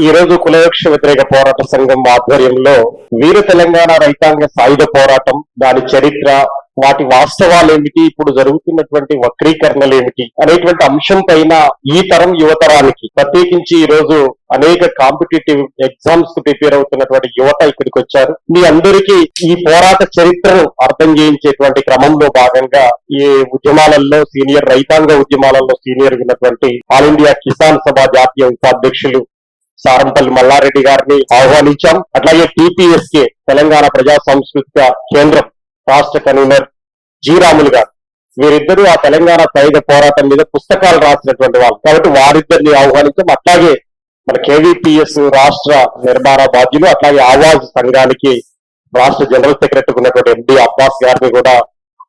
ఈ రోజు కులవృక్ష వ్యతిరేక పోరాట సంఘం ఆధ్వర్యంలో వీర తెలంగాణ రైతాంగ సాయుధ పోరాటం దాని చరిత్ర వాటి వాస్తవాలు ఏమిటి ఇప్పుడు జరుగుతున్నటువంటి వక్రీకరణలు ఏమిటి అనేటువంటి అంశం పైన ఈ తరం యువతరానికి ప్రత్యేకించి ఈ రోజు అనేక కాంపిటేటివ్ ఎగ్జామ్స్కు ప్రిపేర్ అవుతున్నటువంటి యువత ఇక్కడికి వచ్చారు. మీ అందరికీ ఈ పోరాట చరిత్రను అర్థం చేయించేటువంటి క్రమంలో భాగంగా ఈ ఉద్యమాలలో సీనియర్ రైతాంగ ఉద్యమాలలో సీనియర్ ఉన్నటువంటి ఆల్ ఇండియా కిసాన్ సభ జాతీయ ఉపాధ్యక్షులు సారంపల్లి మల్లారెడ్డి గారిని ఆహ్వానించాం. అట్లాగే టీపీఎస్కే తెలంగాణ ప్రజా సాంస్కృతిక కేంద్రం రాష్ట్ర కన్వీనర్ జీరాములు గారు. వీరిద్దరూ ఆ తెలంగాణ సాయుధ పోరాటం మీద పుస్తకాలు రాసినటువంటి వాళ్ళు. కాబట్టి వారిద్దరిని ఆహ్వానించాం. అట్లాగే మన కేవీపీఎస్ రాష్ట్ర నిర్మాణ బాధ్యులు అట్లాగే ఆవాజ్ సంఘానికి రాష్ట్ర జనరల్ సెక్రటరీ ఉన్నటువంటి ఎండి అబ్బాస్ గారిని కూడా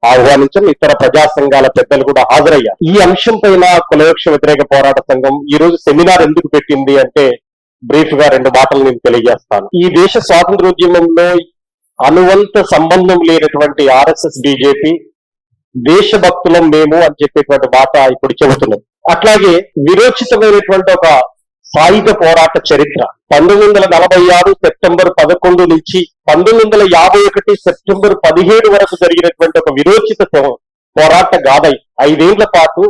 ఆహ్వానించాం. ఇతర ప్రజా సంఘాల పెద్దలు కూడా హాజరయ్యారు. ఈ అంశం పైన కులవృక్ష వ్యతిరేక పోరాట సంఘం ఈ రోజు సెమినార్ ఎందుకు పెట్టింది అంటే బ్రీఫ్గా రెండు మాటలు నేను తెలియజేస్తాను. ఈ దేశ స్వాతంత్రోద్యమంలో అనువంత సంబంధం లేనటువంటి ఆర్ఎస్ఎస్ బీజేపీ దేశభక్తులం మేము అని చెప్పేటువంటి మాట ఇప్పుడు చెబుతున్నది. అట్లాగే విరోచితమైనటువంటి ఒక సాయుధ పోరాట చరిత్ర పంతొమ్మిది వందల నలభై ఆరు సెప్టెంబర్ పదకొండు నుంచి పంతొమ్మిది వందల యాభై ఒకటి సెప్టెంబర్ పదిహేడు వరకు జరిగినటువంటి ఒక విరోచిత పోరాట గాథ ఐదేళ్ళ పాటు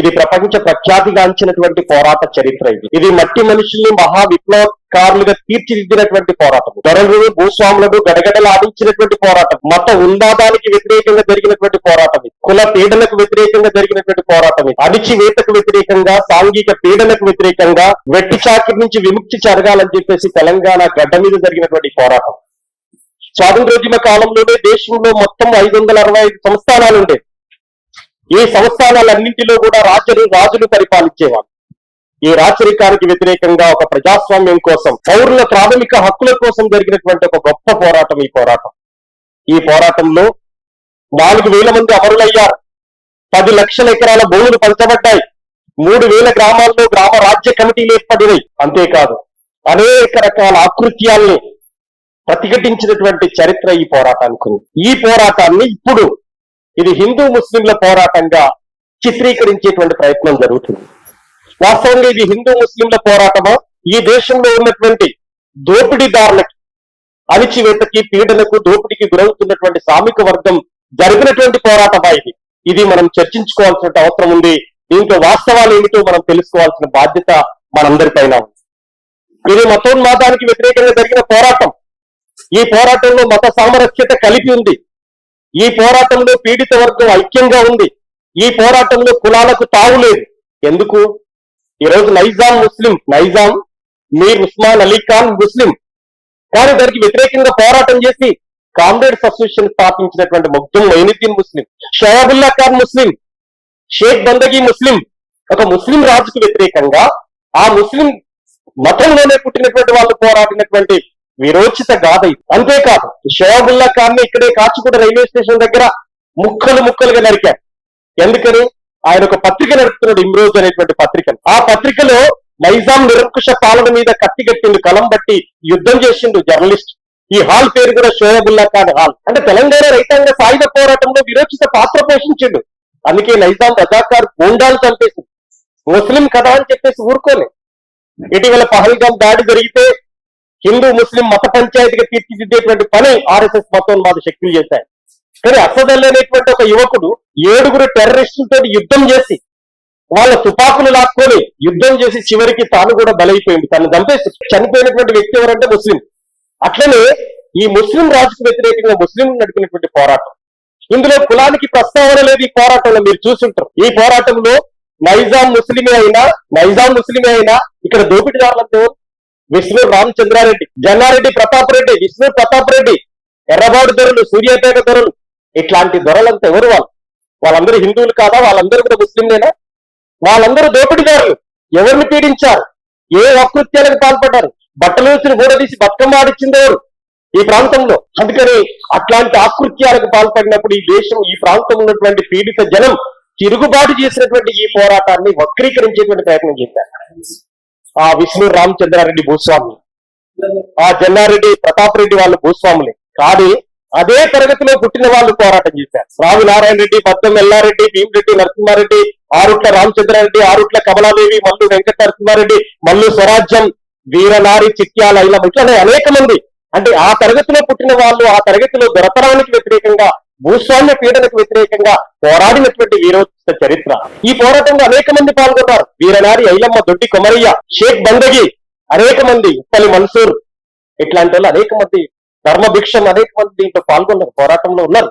ఇది ప్రపంచ ప్రఖ్యాతిగాంచినటువంటి పోరాట చరిత్ర ఇది. ఇది మట్టి మనుషుల్ని మహా విప్లవకారులుగా తీర్చిదిద్దినటువంటి పోరాటం ధరలను భూస్వాములను గడగడలాడించినటువంటి పోరాటం. మత ఉందాదానికి వ్యతిరేకంగా జరిగినటువంటి పోరాటం ఇది. కుల పీడనకు వ్యతిరేకంగా జరిగినటువంటి పోరాటం ఇది. అణిచివేతకు వ్యతిరేకంగా సాంఘిక పీడనకు వ్యతిరేకంగా వెట్టి చాకిరి నుంచి విముక్తి జరగాలని చెప్పేసి తెలంగాణ గడ్డ మీద జరిగినటువంటి పోరాటం. స్వాతంత్రోద్యమ కాలంలోనే దేశంలో మొత్తం ఐదు వందల అరవై ఐదు సంస్థానాలు ఉండేవి ఈ సంస్థానాలన్నింటిలో కూడా రాజులు రాజులు పరిపాలించేవారు ఈ రాచరికానికి వ్యతిరేకంగా ఒక ప్రజాస్వామ్యం కోసం పౌరుల ప్రాథమిక హక్కుల కోసం జరిగినటువంటి ఒక గొప్ప పోరాటం ఈ పోరాటం. ఈ పోరాటంలో నాలుగు వేల మంది అమరులయ్యారు. పది లక్షల ఎకరాల భూములు పంచబడ్డాయి. మూడు వేల గ్రామాల్లో గ్రామ రాజ్య కమిటీలు ఏర్పడినాయి. అంతేకాదు అనేక రకాల ఆకృత్యాల్ని ప్రతిఘటించినటువంటి చరిత్ర ఈ పోరాటానికి ఉంది. ఈ పోరాటాన్ని ఇప్పుడు ఇది హిందూ ముస్లింల పోరాటంగా చిత్రీకరించేటువంటి ప్రయత్నం జరుగుతుంది. వాస్తవంగా ఇది హిందూ ముస్లింల పోరాటమా? ఈ దేశంలో ఉన్నటువంటి దోపిడీదారులకి అణిచివేతకి పీడనకు దోపిడీకి గురవుతున్నటువంటి సామిక వర్గం జరిగినటువంటి పోరాటమా ఇది? ఇది మనం చర్చించుకోవాల్సిన అవసరం ఉంది. దీంట్లో వాస్తవాలు ఏమిటో మనం తెలుసుకోవాల్సిన బాధ్యత మనందరిపైన ఉంది. ఇది మతోన్మాదానికి వ్యతిరేకంగా జరిగిన పోరాటం. ఈ పోరాటంలో మత సామరస్యత కలిపి ఉంది. ఈ పోరాటంలో పీడిత వర్గం ఐక్యంగా ఉంది. ఈ పోరాటంలో కులాలకు తావు లేదు. ఎందుకు? ఈరోజు నైజాం ముస్లిం నైజాం మీర్ ఉస్మాన్ అలీ ఖాన్ ముస్లిం. కానీ దానికి వ్యతిరేకంగా పోరాటం చేసి కామ్రేడ్స్ అసోసియేషన్ స్థాపించినటువంటి ముగ్ధం మైనుద్దీన్ ముస్లిం షయాబుల్లా ఖాన్ ముస్లిం షేక్ బందగీ ముస్లిం ఒక ముస్లిం రాజుకు వ్యతిరేకంగా ఆ ముస్లిం మతంలోనే పుట్టినటువంటి వాళ్ళు పోరాడినటువంటి విరోచిత గాథ ఇది. అంతేకాదు షయాబుల్లా ఖాన్ని ఇక్కడే కాచిగూడ రైల్వే స్టేషన్ దగ్గర ముక్కలు ముక్కలుగా నరికారు ఎందుకని? ఆయన ఒక పత్రిక నడుపుతున్నాడు ఇమ్రోజ్ అనేటువంటి పత్రికను. ఆ పత్రికలో నైజాం నిరంకుశ పాలన మీద కత్తిగట్టిండు కలం బట్టి యుద్ధం చేసిండు జర్నలిస్ట్. ఈ హాల్ పేరు కూడా షోయబుల్లా ఖాన్ హాల్. అంటే తెలంగాణ రైతాంగ సాయుధ పోరాటంలో విరోచిత పాత్ర పోషించిండు. అందుకే నైజాం రజాకార్ గూండాలు చంపేసింది ముస్లిం కథ అని చెప్పేసి ఊరుకోలే. ఇటీవల పహల్గాం దాడి జరిగితే హిందూ ముస్లిం మత పంచాయతీగా తీర్చిదిద్దేటువంటి పని ఆర్ఎస్ఎస్ మతోన్మాద శక్తులు చేశాయి. కానీ అసదల్ అనేటువంటి ఒక యువకుడు ఏడుగురు టెర్రరిస్టులతో యుద్ధం చేసి వాళ్ళ తుపాకులు లాక్కొని యుద్ధం చేసి చివరికి తాను కూడా బలైపోయింది. తను చంపేసి చనిపోయినటువంటి వ్యక్తి ఎవరంటే ముస్లిం. అట్లనే ఈ ముస్లిం రాజుకు వ్యతిరేకంగా ముస్లిం నడిపినటువంటి పోరాటం. ఇందులో కులానికి ప్రస్తావన లేదు ఈ పోరాటంలో. మీరు చూసుంటారు ఈ పోరాటంలో నైజాం ముస్లిమే అయినా నైజాం ముస్లిమే అయినా ఇక్కడ దోపిడీదారులతో విష్ణు రామచంద్రారెడ్డి జన్నారెడ్డి ప్రతాప్ రెడ్డి విష్ణు ప్రతాప్ రెడ్డి ఎర్రబాడు దొరలు సూర్యాపేట దొరలు ఇట్లాంటి దొరలంతా ఎవరు వాళ్ళు? వాళ్ళందరూ హిందువులు కాదా? వాళ్ళందరూ కూడా ముస్లింలేనా? వాళ్ళందరూ దోపిడీదారులు. ఎవరిని పీడించారు? ఏ అకృత్యాలకు పాల్పడ్డారు? బట్టలు వేసిన గోడదీసి బతుకమ్మ ఆడిచ్చింది ఎవరు? ఈ ప్రాంతంలో. అందుకని అట్లాంటి ఆకృత్యాలకు పాల్పడినప్పుడు ఈ దేశం ఈ ప్రాంతం ఉన్నటువంటి పీడిత జనం తిరుగుబాటు చేసినటువంటి ఈ పోరాటాన్ని వక్రీకరించేటువంటి ప్రయత్నం చేశారు. ఆ విష్ణు రామచంద్రారెడ్డి భూస్వామి. ఆ జన్నారెడ్డి ప్రతాప్ రెడ్డి వాళ్ళు భూస్వాములే. కానీ అదే తరగతిలో పుట్టిన వాళ్ళు పోరాటం చేశారు. రావి నారాయణ రెడ్డి బద్దం ఎల్లారెడ్డి భీమిరెడ్డి నరసింహారెడ్డి ఆరుట్ల రామచంద్రారెడ్డి ఆరుట్ల కమలాదేవి మల్లు వెంకట నరసింహారెడ్డి మల్లు స్వరాజ్యం వీరనారి చిట్యాల ఇలా ఇట్లానే అనేక మంది. అంటే ఆ తరగతిలో పుట్టిన వాళ్ళు ఆ తరగతిలో దొరతనానికి వ్యతిరేకంగా భూస్వామ్య పీడనకు వ్యతిరేకంగా పోరాడినటువంటి వీరోచిత చరిత్ర. ఈ పోరాటంలో అనేక మంది పాల్గొన్నారు. వీరనారి ఐలమ్మ దొడ్డి కొమరయ్య షేక్ బందగి అనేక మంది ఉప్పలి మన్సూర్ ఇట్లాంటి వాళ్ళు అనేక మంది ధర్మభిక్షం అనేక మంది దీంట్లో పాల్గొన్నారు పోరాటంలో ఉన్నారు.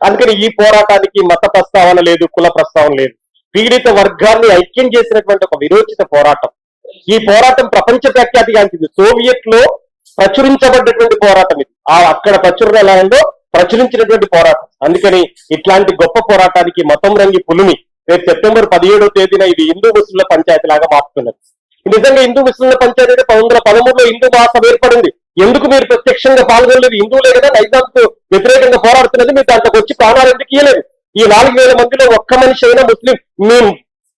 అందుకని ఈ పోరాటానికి మత ప్రస్తావన లేదు కుల ప్రస్తావన లేదు. పీడిత వర్గాన్ని ఐక్యం చేసినటువంటి ఒక విరోచిత పోరాటం. ఈ పోరాటం ప్రపంచ ప్రఖ్యాతిగాంచింది. సోవియట్లో ప్రచురించబడ్డటువంటి పోరాటం ఇది. ఆ అక్కడ ప్రచురణ ఎలా ఉందో ప్రచురించినటువంటి పోరాటం. అందుకని ఇట్లాంటి గొప్ప పోరాటానికి మతం రంగి పులిమి రేపు సెప్టెంబర్ పదిహేడవ తేదీన ఇది హిందూ ముస్లింల పంచాయతీ లాగా మారుతున్నది. నిజంగా హిందూ ముస్లింల పంచాయతీ అయితే పంతొమ్మిది వందల పదమూడులో హిందూ మహాసభ ఏర్పడింది. ఎందుకు మీరు ప్రత్యక్షంగా పాల్గొనలేదు? హిందువులే కదా నైజాంకు వ్యతిరేకంగా పోరాడుతున్నది. మీరు దాంట్లోకి వచ్చి ప్రాణాలు ఎందుకు ఇయ్యలేదు? ఈ నాలుగు వేల మందిలో ఒక్క మనిషి అయినా ముస్లిం. మీ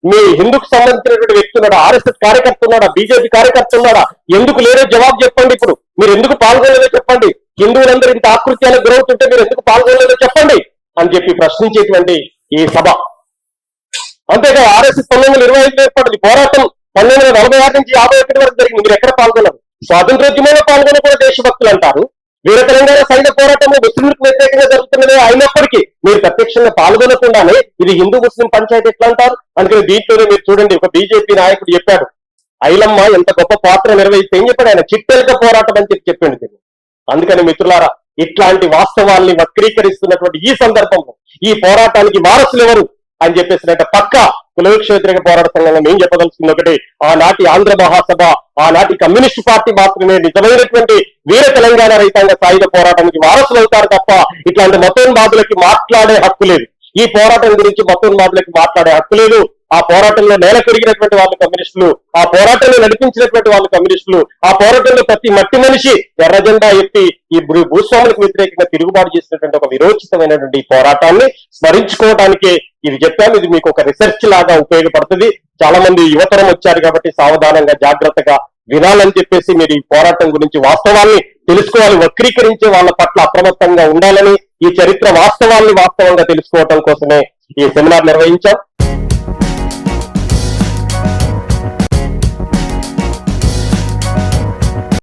మీ హిందూకు సంబంధించినటువంటి వ్యక్తి ఉన్నాడా? ఆర్ఎస్ఎస్ కార్యకర్త ఉన్నాడా? బీజేపీ కార్యకర్త ఉన్నాడా? ఎందుకు లేదో జవాబు చెప్పండి ఇప్పుడు. మీరు ఎందుకు పాల్గొనలేదో చెప్పండి. హిందువులందరూ ఇంత ఆకృత్యాలకు గురవుతుంటే మీరు ఎందుకు పాల్గొనలేదో చెప్పండి అని చెప్పి ప్రశ్నించేటువంటి ఈ సభ. అంతేగా ఆర్ఎస్ఎస్ పంతొమ్మిది వందల ఇరవై ఐదు ఏర్పడింది పోరాటం పంతొమ్మిది వందల నలభై ఆరు నుంచి యాభై ఒకటి వరకు జరిగింది. మీరు ఎక్కడ పాల్గొన్నారు? స్వాతంత్రోద్యమంలో పాల్గొన్న కూడా దేశభక్తులు అంటారు. వీర తెలంగాణ సైన్య పోరాటంలో ముస్లింలకు వ్యతిరేకంగా జరుగుతున్నది అయినప్పటికీ మీరు ప్రత్యక్షంగా పాల్గొనకుండానే ఇది హిందూ ముస్లిం పంచాయతీ ఎట్లా అంటారు? అందుకని దీంట్లోనే మీరు చూడండి ఒక బీజేపీ నాయకుడు చెప్పాడు ఐలమ్మ ఎంత గొప్ప పాత్ర నిర్వహిస్తే ఏం చెప్పాడు ఆయన? చిట్టెలక పోరాటం అని చెప్పి చెప్పిండు అందుకని మిత్రులారా ఇట్లాంటి వాస్తవాల్ని వక్రీకరిస్తున్నటువంటి ఈ సందర్భంలో ఈ పోరాటానికి వారసులు ఎవరు? అని చెప్పేసినట్టు పక్క కులవృక్ష వ్యతిరేక పోరాట సంఘంగా మేము చెప్పదలుచుకుంది? ఒకటి ఆనాటి ఆంధ్ర మహాసభ ఆనాటి కమ్యూనిస్ట్ పార్టీ మాత్రమే నిజమైనటువంటి వీర తెలంగాణ రైతాంగ సాయుధ పోరాటానికి వారసులు అవుతారు తప్ప ఇట్లాంటి మతోన్మాదులకి మాట్లాడే హక్కు లేదు. ఈ పోరాటం గురించి మతోన్మాదులకి మాట్లాడే హక్కు లేదు. ఆ పోరాటంలో నేల పెరిగినటువంటి వాళ్ళు కమ్యూనిస్టులు ఆ పోరాటంలో నడిపించినటువంటి వాళ్ళు కమ్యూనిస్టులు ఆ పోరాటంలో ప్రతి మట్టి మనిషి ఎర్ర జెండా ఎత్తి ఈ భూస్వాములకు వ్యతిరేకంగా తిరుగుబాటు చేసినటువంటి ఒక విరోచితమైనటువంటి పోరాటాన్ని స్మరించుకోవడానికే ఇది చెప్పాను ఇది మీకు ఒక రీసెర్చ్ లాగా ఉపయోగపడుతుంది. చాలా మంది యువతరం వచ్చారు కాబట్టి సావధానంగా జాగ్రత్తగా వినాలని చెప్పేసి మీరు ఈ పోరాటం గురించి వాస్తవాల్ని తెలుసుకోవాలి. వక్రీకరించే వాళ్ళ పట్ల అప్రమత్తంగా ఉండాలని ఈ చరిత్ర వాస్తవాల్ని వాస్తవంగా తెలుసుకోవటం కోసమే ఈ సెమినార్ నిర్వహించాం.